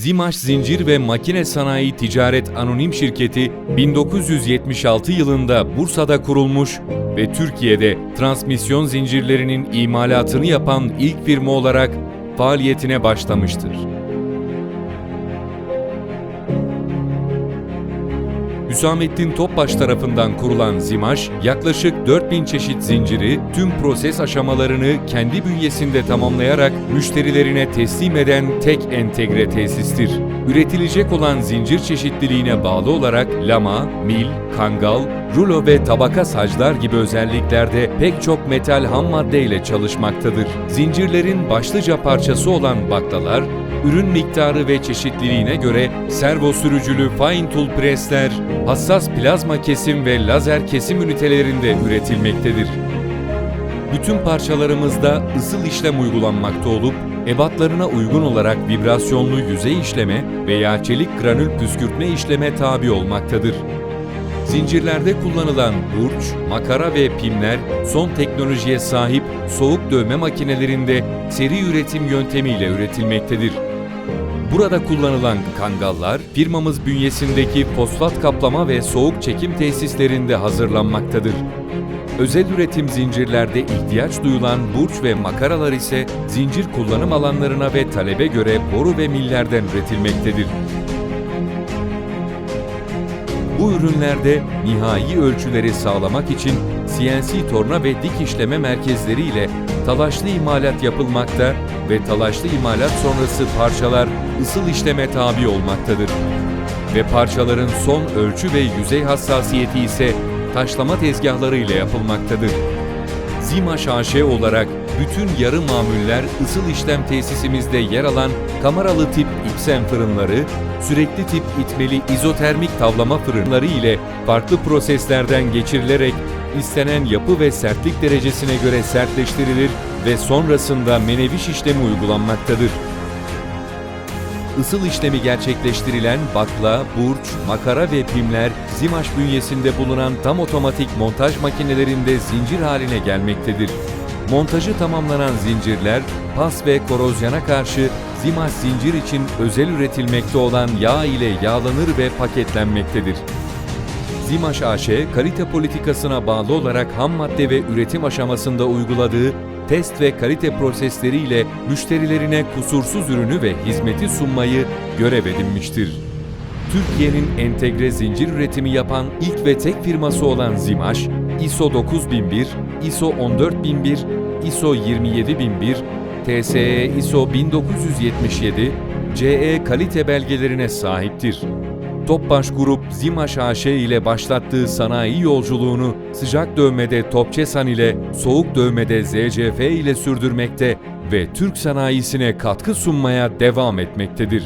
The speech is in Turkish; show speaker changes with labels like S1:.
S1: Zimaş Zincir ve Makine Sanayi Ticaret Anonim Şirketi 1976 yılında Bursa'da kurulmuş ve Türkiye'de transmisyon zincirlerinin imalatını yapan ilk firma olarak faaliyetine başlamıştır. Hüsamettin Topbaş tarafından kurulan Zimaş, yaklaşık 4000 çeşit zinciri tüm proses aşamalarını kendi bünyesinde tamamlayarak müşterilerine teslim eden tek entegre tesistir. Üretilecek olan zincir çeşitliliğine bağlı olarak lama, mil, kangal, rulo ve tabaka saclar gibi özelliklerde pek çok metal ham madde ile çalışmaktadır. Zincirlerin başlıca parçası olan baklalar, ürün miktarı ve çeşitliliğine göre servo sürücülü fine tool presler, hassas plazma kesim ve lazer kesim ünitelerinde üretilmektedir. Bütün parçalarımızda ısıl işlem uygulanmakta olup, ebatlarına uygun olarak vibrasyonlu yüzey işleme veya çelik granül püskürtme işleme tabi olmaktadır. Zincirlerde kullanılan burç, makara ve pimler son teknolojiye sahip soğuk dövme makinelerinde seri üretim yöntemiyle üretilmektedir. Burada kullanılan kangallar firmamız bünyesindeki fosfat kaplama ve soğuk çekim tesislerinde hazırlanmaktadır. Özel üretim zincirlerde ihtiyaç duyulan burç ve makaralar ise zincir kullanım alanlarına ve talebe göre boru ve millerden üretilmektedir. Bu ürünlerde nihai ölçüleri sağlamak için CNC torna ve dik işleme merkezleri ile talaşlı imalat yapılmakta ve talaşlı imalat sonrası parçalar ısıl işleme tabi olmaktadır. Ve parçaların son ölçü ve yüzey hassasiyeti ise taşlama tezgahları ile yapılmaktadır. Zimaş AŞ olarak bütün yarı mamuller ısıl işlem tesisimizde yer alan kameralı tip ipsen fırınları, sürekli tip itmeli izotermik tavlama fırınları ile farklı proseslerden geçirilerek istenen yapı ve sertlik derecesine göre sertleştirilir ve sonrasında meneviş işlemi uygulanmaktadır. Isıl işlemi gerçekleştirilen bakla, burç, makara ve pimler Zimaş bünyesinde bulunan tam otomatik montaj makinelerinde zincir haline gelmektedir. Montajı tamamlanan zincirler, pas ve korozyona karşı Zimaş zincir için özel üretilmekte olan yağ ile yağlanır ve paketlenmektedir. Zimaş AŞ, kalite politikasına bağlı olarak ham madde ve üretim aşamasında uyguladığı test ve kalite prosesleriyle müşterilerine kusursuz ürünü ve hizmeti sunmayı görev edinmiştir. Türkiye'nin entegre zincir üretimi yapan ilk ve tek firması olan Zimaş, ISO 9001, ISO 14001, ISO 27001, TSE ISO 1977, CE kalite belgelerine sahiptir. Topbaş Grup Zimaş AŞ ile başlattığı sanayi yolculuğunu sıcak dövmede Topçesan ile soğuk dövmede ZCF ile sürdürmekte ve Türk sanayisine katkı sunmaya devam etmektedir.